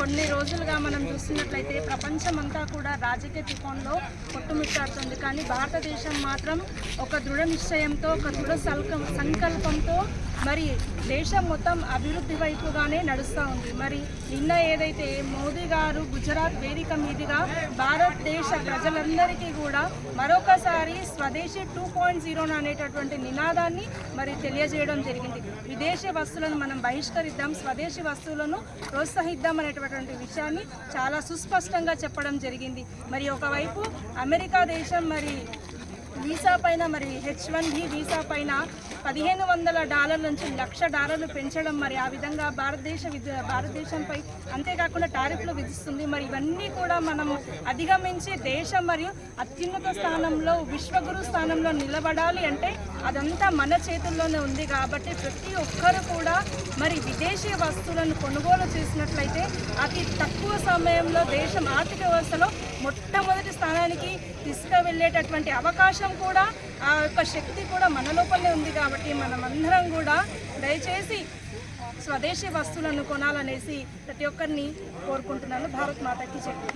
కొన్ని రోజులుగా మనం చూస్తున్నట్లయితే ప్రపంచమంతా కూడా రాజకీయ తుఫాన్లో కొట్టుమిట్టాడుతుంది. కానీ భారతదేశం మాత్రం ఒక దృఢ నిశ్చయంతో ఒక దృఢ సంకల్పంతో మరి దేశం మొత్తం అభివృద్ధి వైపుగానే నడుస్తూ ఉంది. మరి నిన్న ఏదైతే మోదీ గారు గుజరాత్ వేదిక మీదుగా భారతదేశ ప్రజలందరికీ కూడా మరొకసారి స్వదేశీ టూ పాయింట్ జీరో అనేటటువంటి నినాదాన్ని మరి తెలియజేయడం జరిగింది. విదేశీ వస్తువులను మనం బహిష్కరిద్దాం స్వదేశీ వస్తువులను ప్రోత్సహిద్దాం అనేటటువంటి విషయాన్ని చాలా సుస్పష్టంగా చెప్పడం జరిగింది. మరి ఒకవైపు అమెరికా దేశం మరి వీసా పైన మరి హెచ్ వన్ బి వీసా పైన పదిహేను వందల డాలర్ల నుంచి లక్ష డాలర్లు పెంచడం మరి ఆ విధంగా భారతదేశ విద్య భారతదేశంపై అంతేకాకుండా టారిఫ్లు విధిస్తుంది. మరి ఇవన్నీ కూడా మనము అధిగమించి దేశం మరియు అత్యున్నత స్థానంలో విశ్వగురు స్థానంలో నిలబడాలి అంటే అదంతా మన చేతుల్లోనే ఉంది కాబట్టి ప్రతి ఒక్కరు కూడా మరి విదేశీ వస్తువులను కొనుగోలు చేసినట్లయితే అతి తక్కువ సమయంలో దేశం ఆర్థిక వ్యవస్థలో మొట్టమొదటి స్థానానికి తీసుకువెళ్ళేటటువంటి అవకాశం కూడా ఆ యొక్క శక్తి కూడా మన లోపలనే ఉంది కాబట్టి మనమందరం కూడా దయచేసి స్వదేశీ వస్తువులను కొనాలనేసి ప్రతి ఒక్కరిని కోరుకుంటున్నాను. భారత్ మాతకి చెప్పి